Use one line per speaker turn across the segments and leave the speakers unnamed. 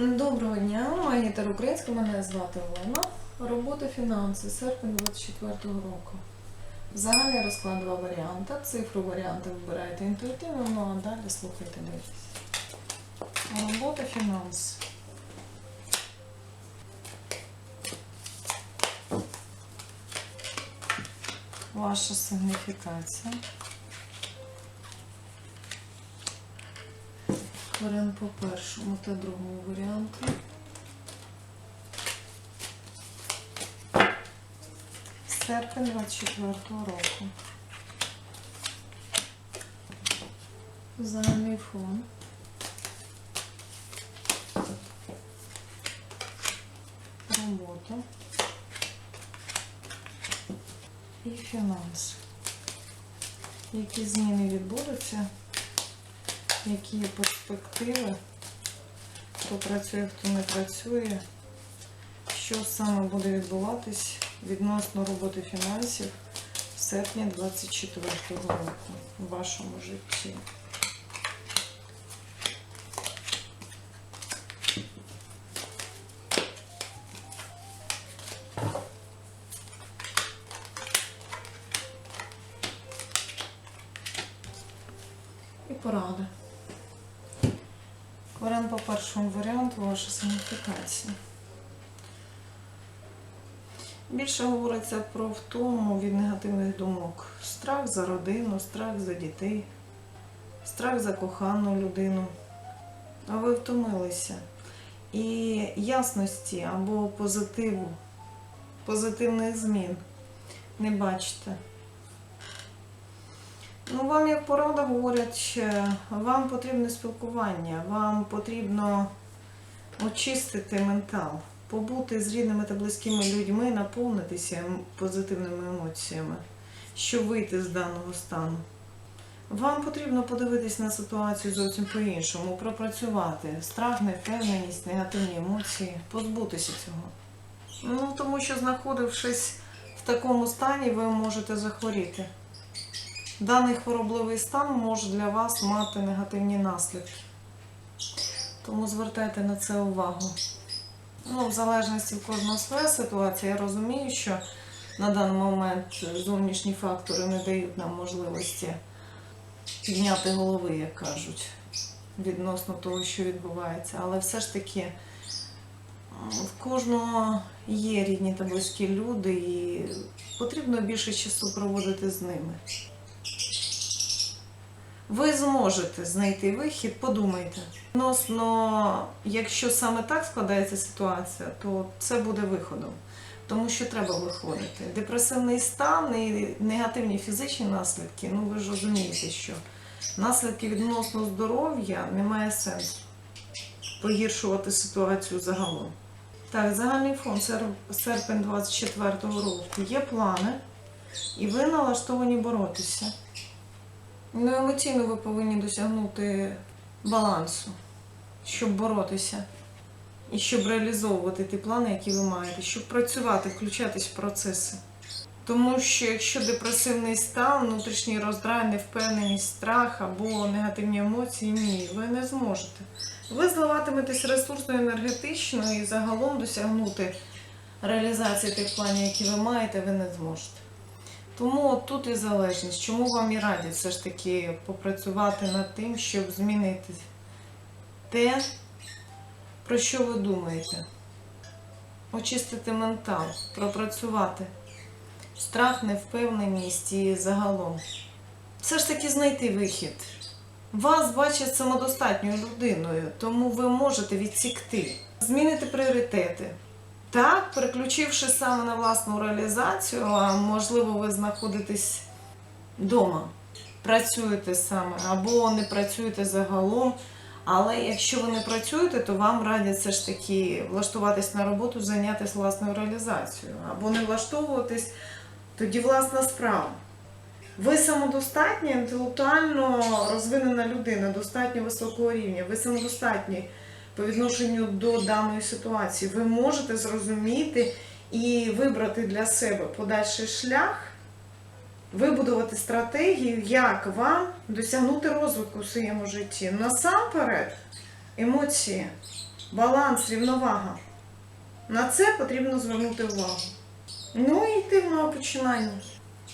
Доброго дня, магітер українська, мене звати Олена. Робота фінанси, серпень 24 року. Загальний розклад два варіанти. Цифру варіанти вибираєте інтуїтивно, ну а далі слухайте дивитесь. Робота фінанси. Ваша сигніфікація. Варіант по першому та другому варіанту. Серпень 24 року. Загальний фон. Робота. І фінанси. Які зміни відбудуться? Які є перспективи, хто працює, хто не працює, що саме буде відбуватись відносно роботи фінансів в серпні 24 року в вашому житті. І поради. Варіант по першому варіанту ваша сигніфікація. Більше говориться про втому від негативних думок. Страх за родину, страх за дітей, страх за кохану людину. А ви втомилися. І ясності або позитиву, позитивних змін не бачите. Ну, вам як порада говорять, вам потрібне спілкування, вам потрібно очистити ментал, побути з рідними та близькими людьми, наповнитися позитивними емоціями, щоб вийти з даного стану. Вам потрібно подивитись на ситуацію зовсім по-іншому, пропрацювати страх, невпевненість, негативні емоції, позбутися цього. Ну, тому що знаходившись в такому стані, ви можете захворіти. Даний хворобливий стан може для вас мати негативні наслідки. Тому звертайте на це увагу. Ну, в залежності від кожного своя ситуація, я розумію, що на даний момент зовнішні фактори не дають нам можливості підняти голови, як кажуть, відносно того, що відбувається. Але все ж таки в кожного є рідні та близькі люди, і потрібно більше часу проводити з ними. Ви зможете знайти вихід, подумайте. Відносно, якщо саме так складається ситуація, то це буде виходом. Тому що треба виходити. Депресивний стан і негативні фізичні наслідки, ну ви ж розумієте, що наслідки відносно здоров'я немає сенсу погіршувати ситуацію загалом. Так, загальний фон серпень 24-го року. Є плани, і ви налаштовані боротися. Ну, емоційно ви повинні досягнути балансу, щоб боротися. І щоб реалізовувати ті плани, які ви маєте, щоб працювати, включатись в процеси. Тому що якщо депресивний стан, внутрішній роздрай, невпевненість, страх або негативні емоції, ні, ви не зможете. Ви зливатиметесь ресурсно, енергетично і загалом досягнути реалізації тих планів, які ви маєте, ви не зможете. Тому тут і залежність. Чому вам і радять все ж таки попрацювати над тим, щоб змінити те, про що ви думаєте? Очистити ментал, пропрацювати страх, невпевненість і загалом. Все ж таки знайти вихід. Вас бачать самодостатньою людиною, тому ви можете відсікти, змінити пріоритети. Так, переключивши саме на власну реалізацію, можливо, ви знаходитесь вдома, працюєте саме або не працюєте загалом. Але якщо ви не працюєте, то вам радять все ж таки влаштуватись на роботу, зайнятися власною реалізацією. Або не влаштовуватись, тоді власна справа. Ви самодостатня, інтелектуально розвинена людина, достатньо високого рівня. Ви самодостатні по відношенню до даної ситуації. Ви можете зрозуміти і вибрати для себе подальший шлях, вибудувати стратегію, як вам досягнути розвитку в своєму житті. Насамперед, емоції. баланс, рівновага. На це потрібно звернути увагу. Ну і йти в нове починання,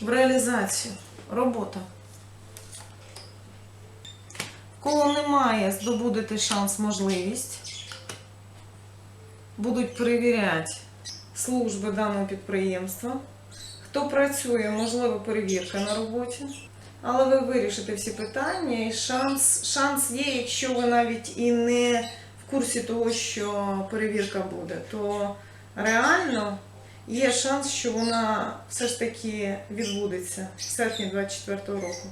в реалізацію, робота. Кого немає, здобудете шанс, можливість. Будуть перевіряти служби даного підприємства. Хто працює, можливо, перевірка на роботі. Але ви вирішите всі питання, і шанс, шанс є, якщо ви навіть і не в курсі того, що перевірка буде, то реально є шанс, що вона все ж таки відбудеться в серпні 24 року.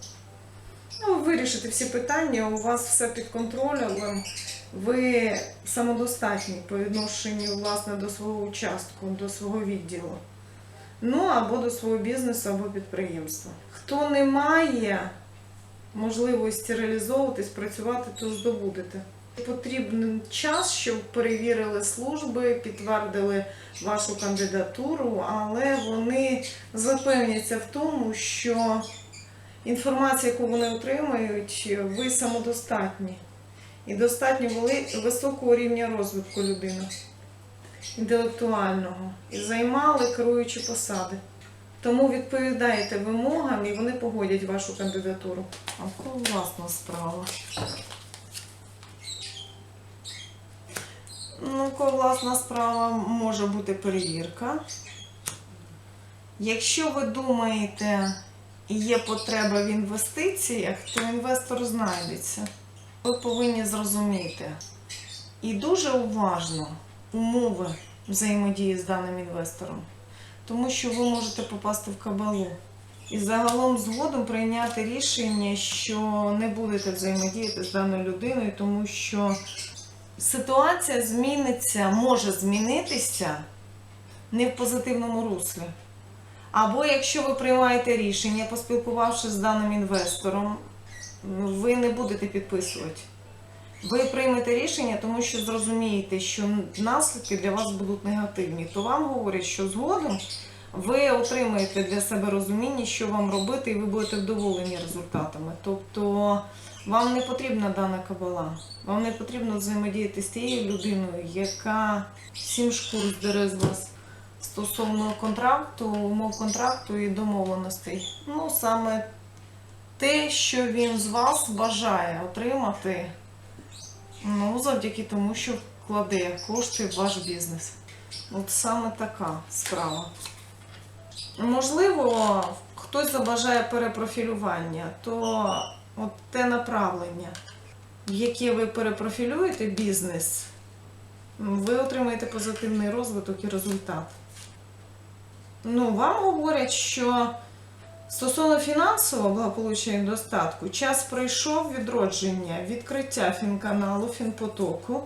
Ну, ви вирішите всі питання, у вас все під контролем, ви самодостатні по відношенню власне до свого участку, до свого відділу. Ну або до свого бізнесу, або підприємства. Хто не має можливості реалізовуватись, працювати, то здобудете. Потрібен час, щоб перевірили служби, підтвердили вашу кандидатуру, але вони запевняться в тому, що інформація, яку вони отримають, ви самодостатні і достатньо високого рівня розвитку людини, інтелектуального, і займали керуючі посади. Тому відповідаєте вимогам і вони погодять вашу кандидатуру. А в кого власна справа? Ну, кого власна справа може бути перевірка. Якщо ви думаєте і є потреба в інвестиціях, то інвестор знайдеться. Ви повинні зрозуміти і дуже уважно умови взаємодії з даним інвестором, тому що ви можете попасти в кабалу. І загалом згодом прийняти рішення, що не будете взаємодіяти з даною людиною, тому що ситуація зміниться, може змінитися не в позитивному руслі. Або якщо ви приймаєте рішення, поспілкувавшись з даним інвестором, ви не будете підписувати. Ви приймете рішення, тому що зрозумієте, що наслідки для вас будуть негативні. То вам говорять, що згодом ви отримаєте для себе розуміння, що вам робити, і ви будете вдоволені результатами. Тобто вам не потрібна дана кабала, вам не потрібно взаємодіяти з тією людиною, яка сім шкур здере з вас стосовно контракту, умов контракту і домовленостей. Ну, саме те, що він з вас бажає отримати, ну, завдяки тому, що вкладе кошти в ваш бізнес. От саме така справа. Можливо, хтось забажає перепрофілювання, то от те направлення, в яке ви перепрофілюєте бізнес, ви отримаєте позитивний розвиток і результат. Ну, вам говорять, що стосовно фінансового благополуччя і достатку, час пройшов відродження, відкриття фінканалу, фінпотоку.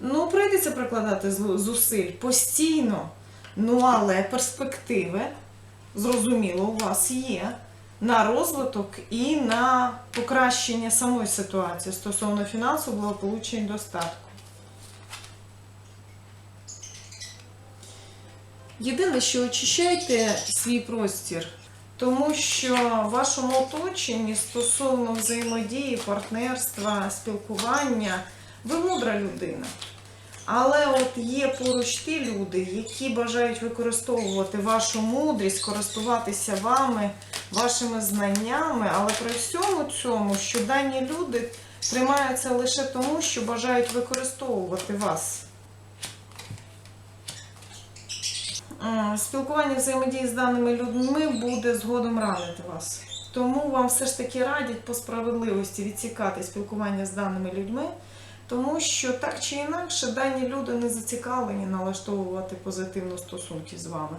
Ну, прийдеться прикладати зусиль постійно. Ну, але перспективи, зрозуміло, у вас є на розвиток і на покращення самої ситуації стосовно фінансового благополуччя і достатку. Єдине, що очищайте свій простір, тому що в вашому оточенні стосовно взаємодії, партнерства, спілкування, ви мудра людина. Але от є поруч ті люди, які бажають використовувати вашу мудрість, користуватися вами, вашими знаннями, але при всьому цьому, що дані люди тримаються лише тому, що бажають використовувати вас. Спілкування взаємодії з даними людьми буде згодом ранити вас. Тому вам все ж таки радять по справедливості відсікати спілкування з даними людьми, тому що так чи інакше дані люди не зацікавлені налаштовувати позитивно стосунки з вами.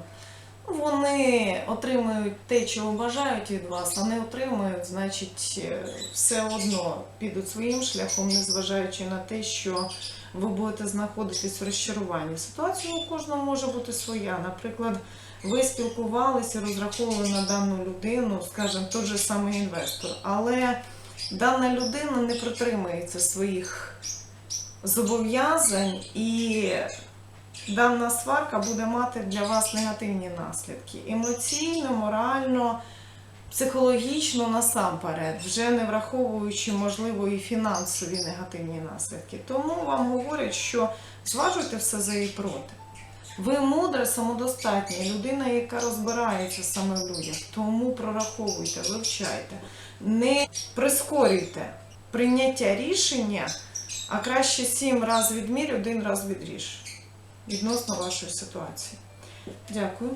Вони отримують те, чого бажають від вас, а не отримують, значить, е, все одно підуть своїм шляхом, незважаючи на те, що ви будете знаходитись в розчаруванні. Ситуація у кожного може бути своя. Наприклад, ви спілкувалися, розраховували на дану людину, скажімо, той же самий інвестор, але дана людина не притримується своїх зобов'язань і дана сварка буде мати для вас негативні наслідки. Емоційно, морально, психологічно насамперед, вже не враховуючи, можливо, і фінансові негативні наслідки. Тому вам говорять, що зважуйте все за і проти. Ви мудра, самодостатня людина, яка розбирається саме в людях. Тому прораховуйте, вивчайте, не прискорюйте прийняття рішення, а краще сім разів відмір, один раз відріж відносно вашої ситуації. Дякую.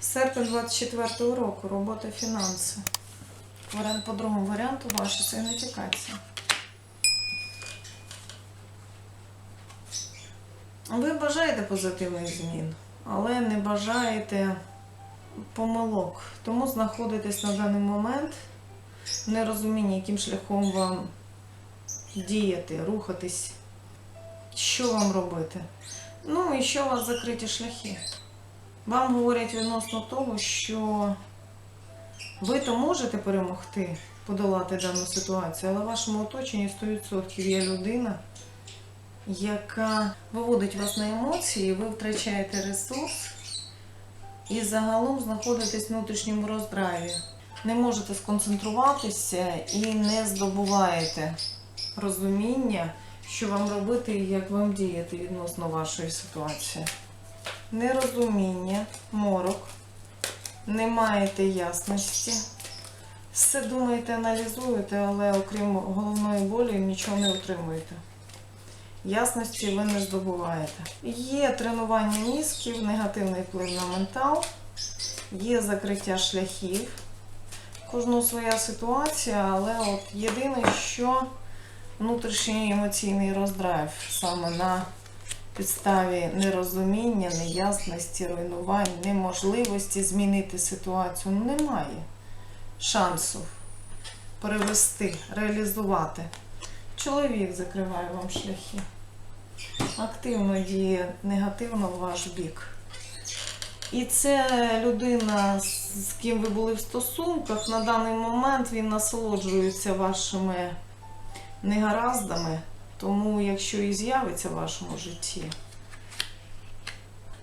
Серпень 24 року. Робота фінанси. Варіант по другому варіанту ваша сигніфікація. Ви бажаєте позитивних змін, але не бажаєте помилок. Тому знаходитесь на даний момент в нерозумінні, яким шляхом вам діяти, рухатись, що вам робити. Ну і що у вас закриті шляхи. Вам говорять відносно того, що ви то можете перемогти, подолати дану ситуацію, але в вашому оточенні 100% є людина, яка виводить вас на емоції, ви втрачаєте ресурс і загалом знаходитесь в внутрішньому роздраві. Не можете сконцентруватися і не здобуваєте розуміння, що вам робити і як вам діяти відносно вашої ситуації. Нерозуміння, морок, не маєте ясності. Все думаєте, аналізуєте, але окрім головної болі нічого не отримуєте. Ясності ви не здобуваєте. Є тренування мізків, негативний вплив на ментал, є закриття шляхів. Кожного своя ситуація, але от єдине, що внутрішній емоційний роздрайв саме на підставі нерозуміння, неясності, руйнувань, неможливості змінити ситуацію немає шансу перевести, реалізувати. Чоловік закриває вам шляхи. Активно діє негативно в ваш бік. І це людина, з ким ви були в стосунках, на даний момент він насолоджується вашими негараздами. Тому, якщо і з'явиться в вашому житті,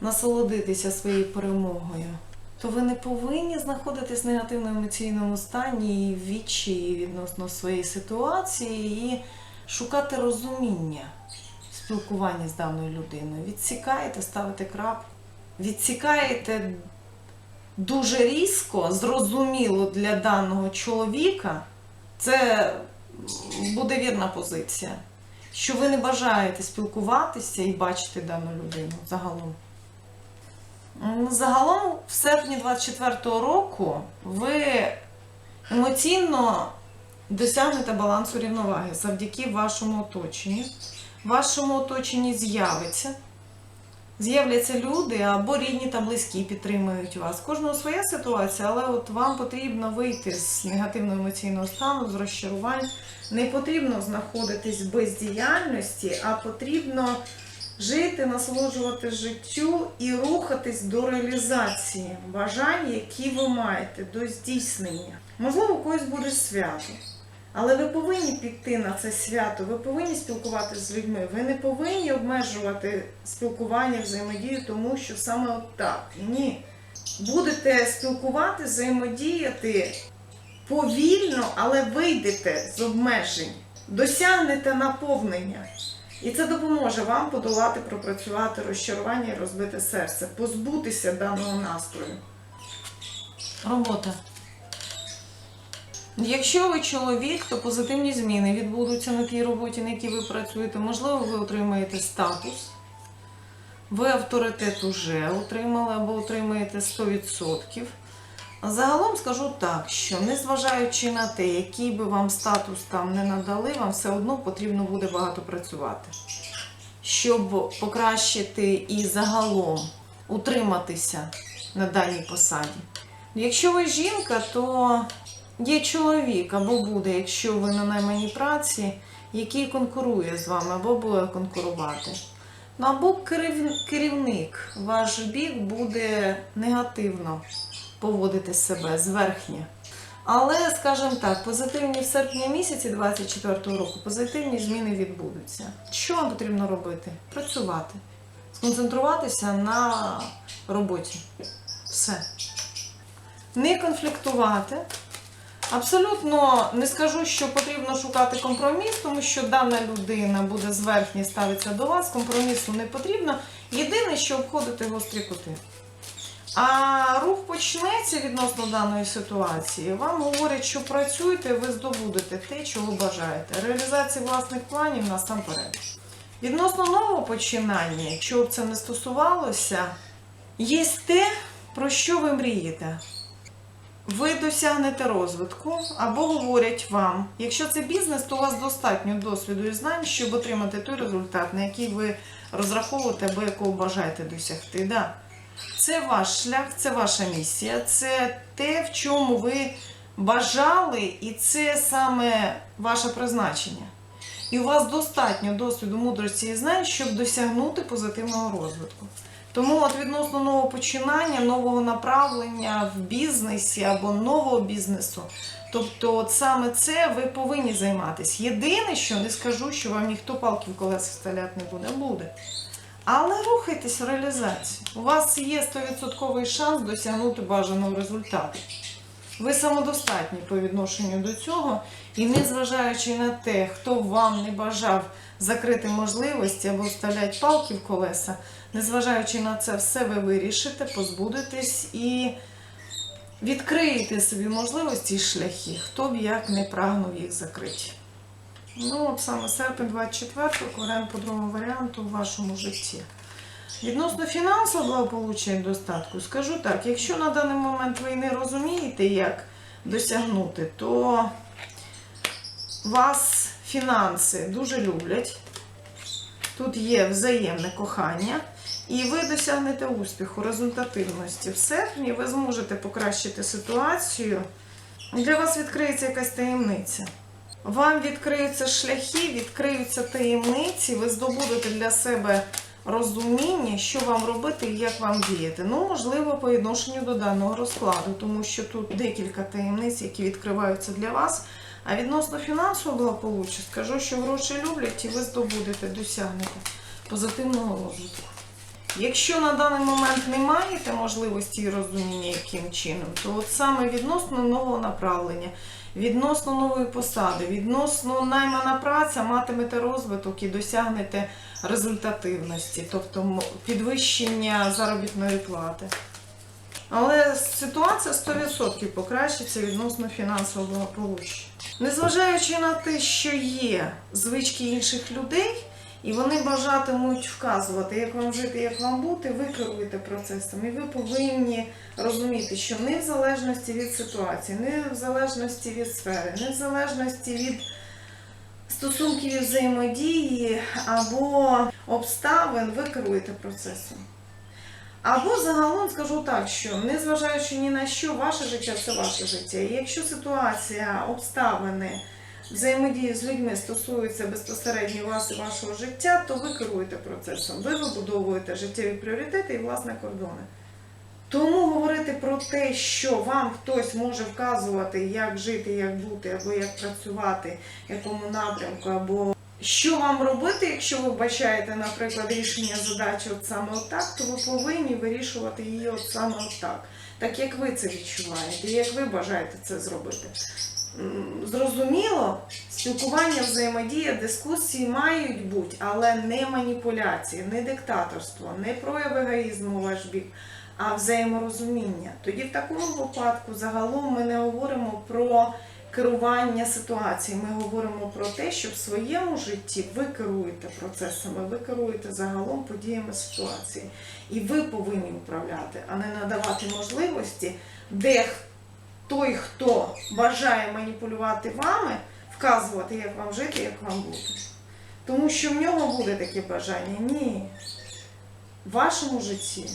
насолодитися своєю перемогою, то ви не повинні знаходитись в негативному емоційному стані і відчаї відносно своєї ситуації і шукати розуміння в спілкуванні з даною людиною. Відсікаєте, ставите крапку, відсікаєте дуже різко, зрозуміло для даного чоловіка, це буде вірна позиція. Що ви не бажаєте спілкуватися і бачити дану людину загалом. Загалом, в серпні 24-го року ви емоційно досягнете балансу рівноваги завдяки вашому оточенню. Вашому оточенні з'явиться. З'являться люди або рідні та близькі підтримують вас. Кожного своя ситуація, але от вам потрібно вийти з негативного емоційного стану, з розчарувань. Не потрібно знаходитись в бездіяльності, а потрібно жити, насолоджувати життю і рухатись до реалізації бажань, які ви маєте, до здійснення. Можливо, у когось буде свято. Але ви повинні піти на це свято, ви повинні спілкуватися з людьми, ви не повинні обмежувати спілкування, взаємодію, тому що саме от так. Ні. Будете спілкувати, взаємодіяти повільно, але вийдете з обмежень, досягнете наповнення. І це допоможе вам подолати, пропрацювати розчарування і розбите серце, позбутися даного настрою. Робота. Якщо ви чоловік, то позитивні зміни відбудуться на тій роботі, на якій ви працюєте. Можливо, ви отримаєте статус, ви авторитет уже отримали або отримаєте 100%. Загалом скажу так, що незважаючи на те, який би вам статус там не надали, вам все одно потрібно буде багато працювати, щоб покращити і загалом утриматися на даній посаді. Якщо ви жінка, то є чоловік або буде, якщо ви на найманій праці, який конкурує з вами або буде конкурувати. Ну, або керівник, ваш бік буде негативно поводити себе зверхня. Але, скажімо так, позитивні в серпні місяці 24-го року позитивні зміни відбудуться. Що вам потрібно робити? Працювати, сконцентруватися на роботі. Все. Не конфліктувати, Абсолютно не скажу, що потрібно шукати компроміс, тому що дана людина буде зверхні ставитися до вас, компромісу не потрібно. Єдине, що обходити гострі кути. А рух почнеться відносно даної ситуації. Вам говорять, що працюєте, ви здобудете те, чого бажаєте. Реалізація власних планів насамперед. Відносно нового починання, якщо б це не стосувалося, є те, про що ви мрієте. Ви досягнете розвитку або говорять вам, якщо це бізнес, то у вас достатньо досвіду і знань, щоб отримати той результат, на який ви розраховуєте або якого бажаєте досягти. Да. Це ваш шлях, це ваша місія, це те, в чому ви бажали, і це саме ваше призначення. І у вас достатньо досвіду, мудрості і знань, щоб досягнути позитивного розвитку. Тому от відносно нового починання, нового направлення в бізнесі або нового бізнесу, тобто от саме це ви повинні займатися. Єдине, що не скажу, що вам ніхто палки в колеса вставляти не буде, буде. Але рухайтесь в реалізацію. У вас є 100% шанс досягнути бажаного результату. Ви самодостатні по відношенню до цього, і незважаючи на те, хто вам не бажав закрити можливості або вставляти палки в колеса, незважаючи на це все, ви вирішите, позбудетесь і відкриєте собі можливості і шляхи, хто б як не прагнув їх закрити. Ну, от саме серпень 24 варіант по другому варіанту в вашому житті. Відносно фінансового благополуччя і достатку, скажу так, якщо на даний момент ви не розумієте, як досягнути, то вас фінанси дуже люблять. Тут є взаємне кохання, і ви досягнете успіху, результативності. В серпні ви зможете покращити ситуацію. Для вас відкриється якась таємниця. Вам відкриються шляхи, відкриються таємниці, ви здобудете для себе розуміння, що вам робити і як вам діяти. Ну, можливо, по відношенню до даного розкладу, тому що тут декілька таємниць, які відкриваються для вас. А відносно фінансового благополуччя, скажу, що гроші люблять і ви здобудете, досягнете позитивного розвитку. Якщо на даний момент не маєте можливості і розуміння, яким чином, то от саме відносно нового направлення, відносно нової посади, відносно наймана праця, матимете розвиток і досягнете результативності, тобто підвищення заробітної плати. Але ситуація 100% покращиться відносно фінансового благополуччя. Незважаючи на те, що є звички інших людей, і вони бажатимуть вказувати, як вам жити, як вам бути, ви керуєте процесом. І ви повинні розуміти, що не в залежності від ситуації, не в залежності від сфери, не в залежності від стосунків і взаємодії або обставин, ви керуєте процесом. Або загалом скажу так, що незважаючи ні на що, ваше життя це ваше життя. І якщо ситуація, обставини, взаємодії з людьми стосуються безпосередньо вас і вашого життя, то ви керуєте процесом. Ви вибудовуєте життєві пріоритети і власне кордони. Тому говорити про те, що вам хтось може вказувати, як жити, як бути, або як працювати, в якому напрямку, або що вам робити, якщо ви бачаєте, наприклад, рішення задачі от саме отак, то ви повинні вирішувати її от саме отак, так як ви це відчуваєте, як ви бажаєте це зробити. Зрозуміло, спілкування, взаємодія, дискусії мають бути, але не маніпуляції, не диктаторство, не прояв егоїзму ваш бік, а взаєморозуміння. Тоді в такому випадку загалом ми не говоримо про керування ситуацією. Ми говоримо про те, що в своєму житті ви керуєте процесами, ви керуєте загалом подіями ситуації. І ви повинні управляти, а не надавати можливості, де той, хто бажає маніпулювати вами, вказувати, як вам жити, як вам бути. Тому що в нього буде таке бажання. Ні. В вашому житті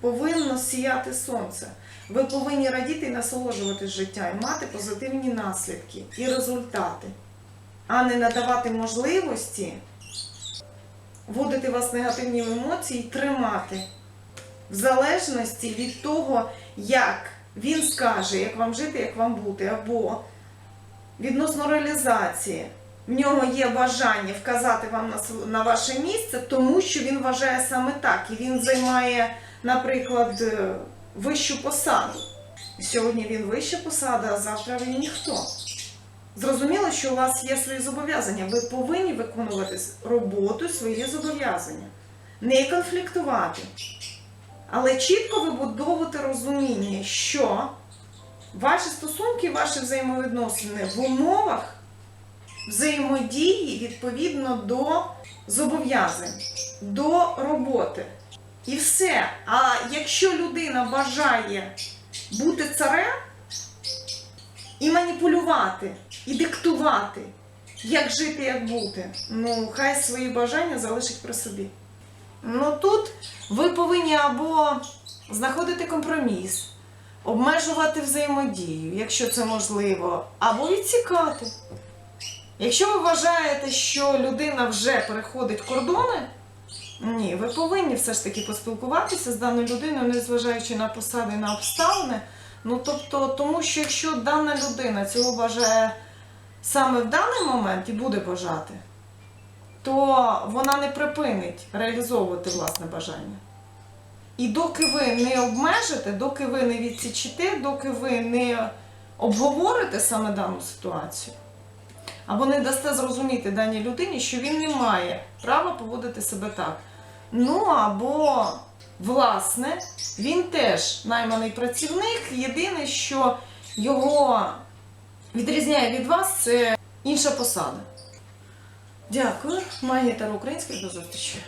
повинно сіяти сонце. Ви повинні радіти і насолоджуватись життя і мати позитивні наслідки і результати, а не надавати можливості вводити вас негативні емоції і тримати в залежності від того, як він скаже, як вам жити, як вам бути, або відносно реалізації. В нього є бажання вказати вам на, на ваше місце, тому що він вважає саме так, і він займає, наприклад, е, вищу посаду. Сьогодні він вища посада, а завтра він ніхто. Зрозуміло, що у вас є свої зобов'язання. Ви повинні виконувати роботу, свої зобов'язання, не конфліктувати. Але чітко вибудовувати розуміння, що ваші стосунки, ваші взаємовідносини в умовах взаємодії відповідно до зобов'язань, до роботи. І все. А якщо людина бажає бути царем і маніпулювати, і диктувати, як жити, як бути, ну хай свої бажання залишить при собі. Ну тут ви повинні або знаходити компроміс, обмежувати взаємодію, якщо це можливо, або відсікати. Якщо ви вважаєте, що людина вже переходить кордони, ні, ви повинні все ж таки поспілкуватися з даною людиною, незважаючи на посади на обставини. Ну тобто, тому що якщо дана людина цього бажає саме в даний момент і буде бажати, то вона не припинить реалізовувати власне бажання. І доки ви не обмежите, доки ви не відсічите, доки ви не обговорите саме дану ситуацію, або не дасте зрозуміти даній людині, що він не має права поводити себе так. Ну або, власне, він теж найманий працівник. Єдине, що його відрізняє від вас, це інша посада. Дякую. Магія Таро Української до зустрічі.